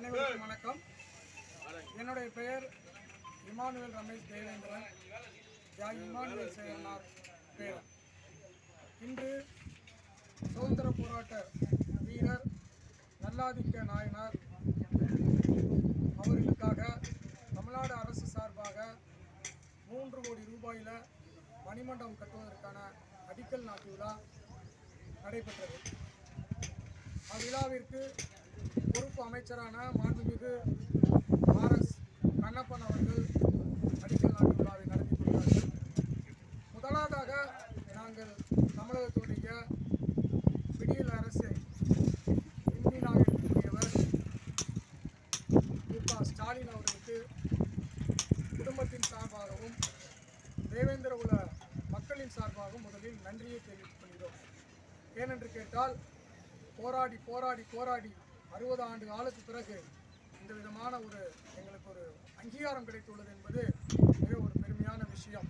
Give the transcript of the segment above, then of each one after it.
அனைவருக்கும் வணக்கம். என்னுடைய பெயர் இமானுவேல் ரமேஷ் தேவேந்திரன். தியாகி இமானுவேல் சேகரனார் பேரன் இன்று சுதந்திர போராட்ட வீரர் நல்லாதிக்க நாயனார் அவர்களுக்காக தமிழ்நாடு அரசு சார்பாக மூன்று கோடி ரூபாயில் மணிமண்டபம் கட்டுவதற்கான அடிக்கல் நாட்டு விழா நடைபெற்றது. அவ்விழாவிற்கு பொறுப்பு அமைச்சரான மாண்புமிகு ஆர்எஸ் கண்ணப்பன் அவர்கள் அடிக்கல் நாட்டு விழாவை நடத்தி கொண்டார்கள். முதலாவதாக நாங்கள் தமிழகத்துடைய விடியல் அரசை இந்தியனாக இருக்கக்கூடியவர் மு ஸ்டாலின் அவர்களுக்கு குடும்பத்தின் சார்பாகவும் தேவேந்திர உல மக்களின் சார்பாகவும் முதலில் நன்றியை தெரிவித்துக் கொள்கிறோம். ஏனென்று கேட்டால் போராடி போராடி போராடி அறுபது ஆண்டு காலத்துக்கு பிறகு இந்த விதமான ஒரு எங்களுக்கு ஒரு அங்கீகாரம் கிடைத்துள்ளது என்பது மிக ஒரு பெருமையான விஷயம்.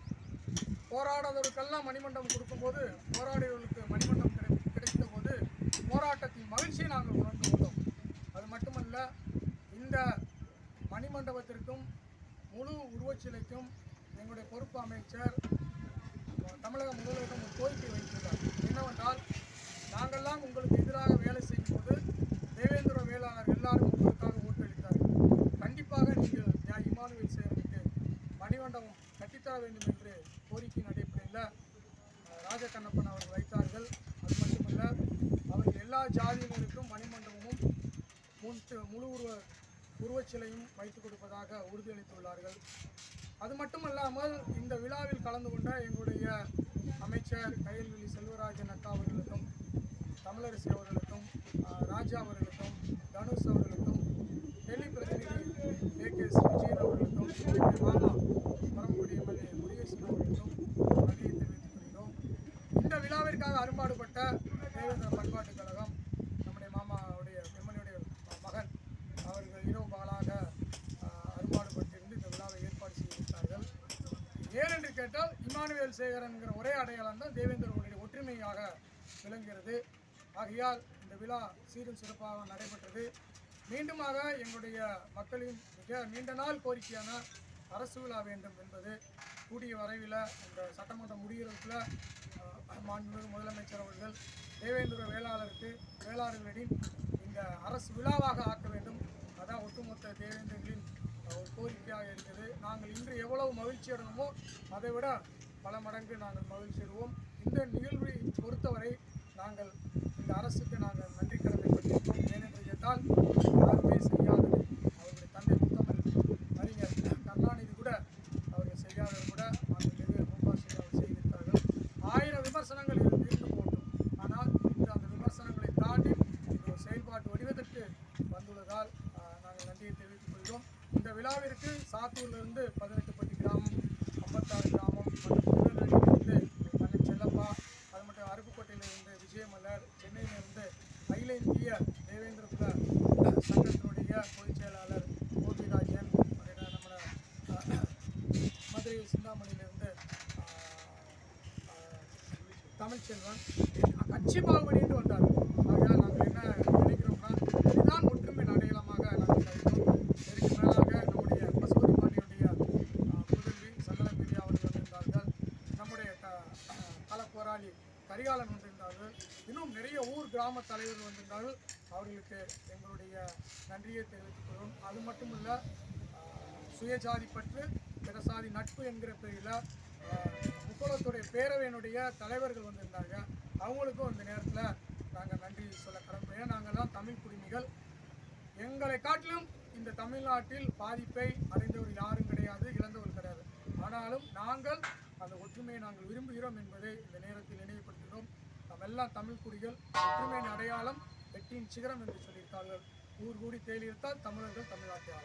போராடாதவருக்கெல்லாம் மணிமண்டபம் கொடுக்கும்போது போராடியவர்களுக்கு மணிமண்டபம் கிடை கிடைத்த போது போராட்டத்தின் மகிழ்ச்சியை நாங்கள் உணர்ந்து கொண்டோம் அது மட்டுமல்ல இந்த மணிமண்டபத்திற்கும் முழு உருவச்சிலைக்கும் எங்களுடைய பொறுப்பு அமைச்சர் தமிழக முதல்வரிடம் ஒரு கோரிக்கை வைத்துள்ளார். என்னவென்றால் நாங்கள்லாம் உங்களுக்கு எதிராக வேலை செய்யும் போது தேவேந்திர வேளாளர் எல்லாரும் உங்களுக்காக ஓட்டளித்தார்கள் கண்டிப்பாக நீங்கள் ஞா- இமானுவேல் சேரனுக்கு மணிமண்டபம் கட்டித்தர வேண்டும் என்று கோரிக்கையின் அடிப்படையில் அஹ், ராஜகண்ணப்பன் அவர்கள் வைத்தார்கள் அது மட்டுமல்ல அவர்கள் ஜாதியினருக்கும் மணிமண்டபமும் முன் முழு உருவ உருவச்சிலையும் வைத்துக் கொடுப்பதாக உறுதியளித்துள்ளார்கள். அது மட்டுமல்லாமல் இந்த விழாவில் கலந்து கொண்ட எங்களுடைய அமைச்சர் கையல்வெளி செல்வராஜன் அக்கா அவர்களுக்கும் தமிழரசி அவர்களுக்கும் ராஜா அவர்களுக்கும் தனுஷ் அவர்களுக்கும் டெல்லி பிரதிநிதி ஏ கே விஜயன் அவர்களுக்கும் மாமா பரமக்குடி எம்எல்ஏ முருகேசன் அவர்களுக்கும் நன்றியை தெரிவித்துக் கொள்கிறோம். இந்த விழாவிற்காக அரும்பாடுபட்ட தேவேந்திர பண்பாட்டுக் கழகம் கேட்டால் இமானுவேல் சேகரன்கிற ஒரே அடையாளம் தான் தேவேந்திரனுடைய ஒற்றுமையாக விளங்குகிறது. ஆகையால் இந்த விழா சீரும் சிறப்பாக நடைபெற்றது. மீண்டுமாக எங்களுடைய மக்களின் மிக நீண்ட நாள் கோரிக்கையான அரசு விழா வேண்டும் என்பது கூடிய வரைவில் இந்த சட்டமன்றம் முடிகிறதுக்குள்ள அஹ், மாண்புமிகு முதலமைச்சர் அவர்கள் தேவேந்திர வேளாளருக்கு வேளாளர்களின் இந்த அரசு விழாவாக ஆக்க வேண்டும். அதான் ஒட்டுமொத்த தேவேந்திரர்களின் ஒரு கோரிக்கையாக இருக்குது. நாங்கள் இன்று எவ்வளவு மகிழ்ச்சி அடைந்தோமோ அதை விட பல மடங்கு நாங்கள் மகிழ்ச்சி அடைவோம். இந்த நிகழ்வை பொறுத்தவரை நாங்கள் இந்த அரசுக்கு நாங்கள் நன்றி கடமைப்பட்டிருக்கோம் ஏனென்று கேட்டால் யாருமே செய்யாதது அவருடைய தந்தை முத்தமிழ் அறிஞர் கருணாநிதி கூட அவர்கள் செய்யாதது கூட மாண்புமிகு மு க ஸ்டாலின் அவர்கள் செய்திருக்கிறார்கள் ஆயிரம் விமர்சனங்கள் இருந்து இருந்து போட்டும் ஆனால் இன்று அந்த விமர்சனங்களை தாண்டி இது ஒரு செயல்பாட்டு வடிவத்திற்கு வந்துள்ளதால் ஆஹ், நாங்கள் நன்றியை தெரிவித்துக் கொள்கிறோம் இந்த விழாவிற்கு சாத்தூரிலிருந்து பதினெட்டு பட்டி கிராமம் ஐம்பத்தாறு கிராமம் மற்றும் திருநெல்வேலியிலிருந்து அண்ணன் செல்லப்பா அது மட்டும் அருப்புக்கோட்டையிலிருந்து விஜயமலர் சென்னையிலிருந்து அகில இந்திய தேவேந்திர குல சங்கத்தினுடைய பொதுச் செயலாளர் கோபிராஜன் மற்றும் நம்ம மதுரை சிந்தாமணியிலிருந்து தமிழ்ச்செல்வன் கட்சி பாகுபடிட்டு வந்தார் ஆகையால் நாங்கள் என்ன நினைக்கிறோம்னா இதுதான் ஒற்றுமையின் அடையாளமாக நாங்கள் கருதுகிறோம் இதற்கு மேலாக நம்முடைய பசுபதி பாண்டியுடைய ஆஹ், புதல்வி சங்கரபிரி அவர்கள் வந்திருந்தார்கள் நம்முடைய க- ஆஹ், போராளி கரிகாலன் வந்திருந்தார்கள். இன்னும் நிறைய ஊர் கிராம தலைவர்கள் வந்திருந்தார்கள். அவர்களுக்கு எங்களுடைய நன்றியை தெரிவித்துக் கொள்வோம் அது மட்டுமல்ல இல்லை சுயஜாதி பற்று பிறசாதி நட்பு என்கிற பெயரில் முக்கோலத்துடைய பேரவையினுடைய தலைவர்கள் வந்திருந்தாங்க அவங்களுக்கும் இந்த நேரத்தில் நாங்கள் நன்றி சொல்ல கடமை நாங்கள்லாம் தமிழ் குடிமிகள். எங்களை காட்டிலும் இந்த தமிழ்நாட்டில் பாதிப்பை அடைந்தவர் யாரும் கிடையாது இழந்தவர் கிடையாது. ஆனாலும் நாங்கள் அந்த ஒற்றுமையை நாங்கள் விரும்புகிறோம் என்பதை இந்த நேரத்தில் நினைவுபடுத்துகிறோம். நாம் எல்லாம் தமிழ் குடிகள் ஒற்றுமையின் அடையாளம் வெற்றியின் சிகரம் என்று சொல்லியிருக்கார்கள். ஊர் கூடி தேலியிருத்தால் தமிழர்கள் தமிழ்நாட்டை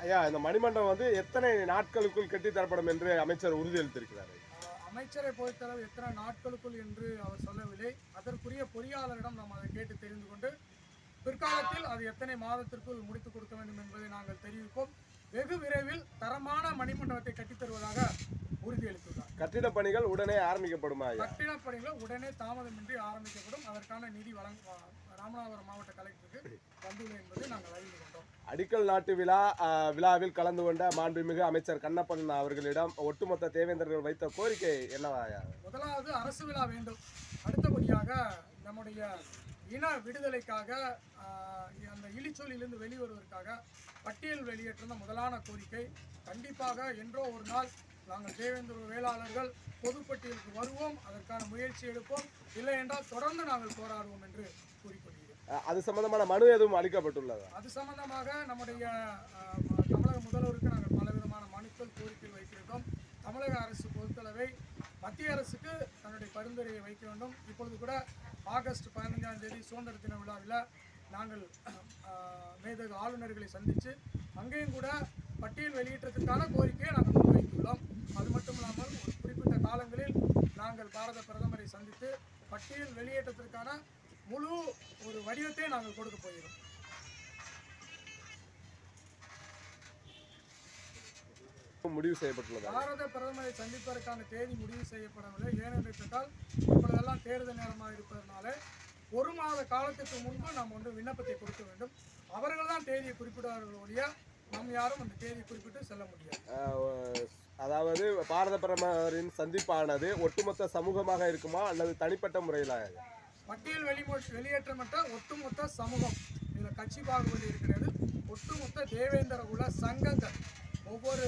ஐயா இந்த மணிமண்டபம் வந்து எத்தனை நாட்களுக்குள் கட்டித்தரப்படும் என்று அமைச்சர் உறுதியளித்திருக்கிறார்? அமைச்சரை பொறுத்தளவு எத்தனை நாட்களுக்குள் என்று அவர் சொல்லவில்லை. அதற்குரிய பொறியாளரிடம் நாம் அதை கேட்டு தெரிந்து கொண்டு பிற்காலத்தில் அது எத்தனை மாதத்திற்குள் முடித்துக் கொடுக்க வேண்டும் என்பதை நாங்கள் தெரிவிப்போம். வெகு விரைவில் தரமான மணிமண்டபத்தை கட்டித் தருவதாக உறுதியளித்துள்ளார் கட்டிட பணிகள் உடனே ஆரம்பிக்கப்படுமா ஐயா கட்டிடப் பணிகள் உடனே தாமதமின்றி ஆரம்பிக்கப்படும். அதற்கான நிதி வழங்க ராமநாதபுரம் மாவட்ட கலெக்டருக்கு வந்துள்ளது என்பதை நாங்கள் அறிந்து கொண்டோம். அடிக்கல் நாட்டு விழா விழாவில் கலந்து கொண்ட மாண்புமிகு அமைச்சர் கண்ணப்பன் அவர்களிடம் ஒட்டுமொத்த தேவேந்தர்கள் வைத்த கோரிக்கை என்னவாயா முதலாவது அரசு விழா வேண்டும். அடுத்தபடியாக நம்முடைய இன விடுதலைக்காக அந்த இழிச்சொல்லிலிருந்து வெளிவருவதற்காக பட்டியல் வெளியேற்றம் முதலான கோரிக்கை கண்டிப்பாக என்றோ ஒரு நாள் நாங்கள் தேவேந்திர வேளாளர்கள் பொதுப்பட்டியலுக்கு வருவோம் அதற்கான முயற்சி எடுப்போம். இல்லை என்றால் தொடர்ந்து நாங்கள் போராடுவோம் என்று கூறிக்கொள்கிறேன் அது சம்பந்தமான மனு எதுவும் அளிக்கப்பட்டுள்ளதா? அது சம்பந்தமாக நம்முடைய தமிழக முதல்வருக்கு நாங்கள் பலவிதமான மனுக்கள் கோரிக்கை வைத்திருக்கோம் தமிழக அரசு பொறுத்தளவை மத்திய அரசுக்கு தன்னுடைய பரிந்துரையை வைக்க வேண்டும். இப்பொழுது கூட ஆகஸ்ட் பதினஞ்சாம் தேதி சுதந்திர தின விழாவில் நாங்கள் மேதகு ஆளுநர்களை சந்தித்து அங்கேயும் கூட பட்டியல் வெளியேற்றத்துக்கான கோரிக்கையை நாங்கள் முன்வைத்துள்ளோம் அது மட்டும் இல்லாமல் ஒரு குறிப்பிட்ட காலங்களில் நாங்கள் பாரத பிரதமரை சந்தித்து பட்டியல் வெளியேற்றத்திற்கான முழு ஒரு வடிவத்தை நாங்கள் கொடுக்க போகிறோம். முடிவு செய்யப்பட்டுள்ளதா? பாரத பிரதமரை சந்திப்பதற்கான தேதி முடிவு செய்யப்படவில்லை. ஏனென்று கேட்டால் இப்பொழுதெல்லாம் தேர்தல் நேரமாக இருப்பதனால ஒரு மாத காலத்துக்கு முன்பு நாம் வந்து விண்ணப்பத்தை கொடுக்க வேண்டும். அவர்கள் தான் தேதியை குறிப்பிடுவார்கள் ஒழிய நாம் யாரும் அந்த தேதியை குறிப்பிட்டு செல்ல முடியாது. அதாவது பாரத பிரதமரின் சந்திப்பானது ஒட்டுமொத்த சமூகமாக இருக்குமா அல்லது தனிப்பட்ட முறையில்? பட்டியல் வெளிமொ வெளியேற்றமற்ற ஒட்டுமொத்த சமூகம். இதில் கட்சி பாகுபடி இருக்கிறது. ஒட்டுமொத்த தேவேந்திர குல சங்கங்கள். ஒவ்வொரு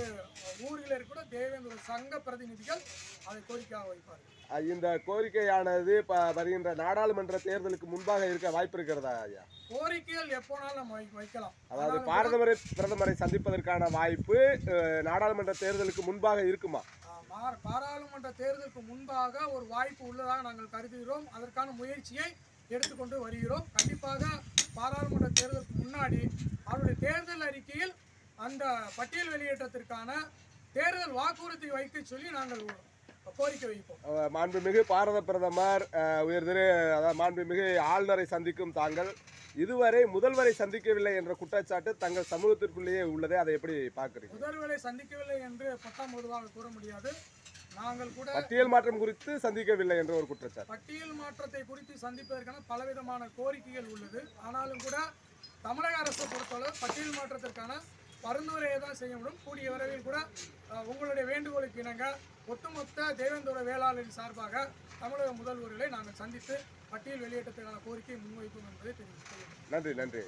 ஊரில் கூட தேவேந்திர சங்க பிரதிநிதிகள் அதை கோரிக்கையாக வைப்பார்கள். அஹ், இந்த கோரிக்கையானது வருகின்ற நாடாளுமன்ற தேர்தலுக்கு முன்பாக இருக்க வாய்ப்பு இருக்கிறதா ஐயா? கோரிக்கைகள் எப்போனாலும் நம்ம வைக்கலாம். அதாவது பாரதமரை பிரதமரை சந்திப்பதற்கான வாய்ப்பு நாடாளுமன்ற தேர்தலுக்கு முன்பாக இருக்குமா? பாராளுமன்ற தேர்தலுக்கு முன்பாக ஒரு வாய்ப்பு உள்ளதாக நாங்கள் கருதுகிறோம். அதற்கான முயற்சியை எடுத்துக்கொண்டு வருகிறோம். கண்டிப்பாக பாராளுமன்ற தேர்தலுக்கு முன்னாடி அவருடைய தேர்தல் அறிக்கையில் அந்த பட்டியல் வெளியேற்றத்திற்கான தேர்தல் வாக்குறுதி வைக்க சொல்லி நாங்கள் கோரிக்கை வைப்போம். மாண்புமிகு பாரத பிரதமர் உயர்திரு அதாவது மாண்புமிகு ஆளுநரை சந்திக்கும் தாங்கள் இதுவரை முதல்வரை சந்திக்கவில்லை என்ற குற்றச்சாட்டு தங்கள் சமூகத்திற்குள்ளேயே உள்ளதை. அதை எப்படி பார்க்குறீங்க முதல்வரை சந்திக்கவில்லை என்று பத்தாம் பொதுவாக கூற முடியாது. நாங்கள் கூட பட்டியல் மாற்றம் குறித்து சந்திக்கவில்லை என்ற ஒரு குற்றச்சாட்டு. பட்டியல் மாற்றத்தை குறித்து சந்திப்பதற்கான பலவிதமான கோரிக்கைகள் உள்ளது. ஆனாலும் கூட தமிழக அரசை பொறுத்தளவு பட்டியல் மாற்றத்திற்கான பரிந்துரையை தான் செய்ய முடியும். கூடிய விரைவில் கூட உங்களுடைய வேண்டுகோளுக்கு இணங்க ஒட்டுமொத்த தேவேந்திர வேளாளரின் சார்பாக தமிழக முதல்வர்களை நாங்கள் சந்தித்து பட்டியல் வெளியேற்றத்துக்கான கோரிக்கையை முன்வைப்போம் என்பதை தெரிவித்துக் நன்றி நன்றி.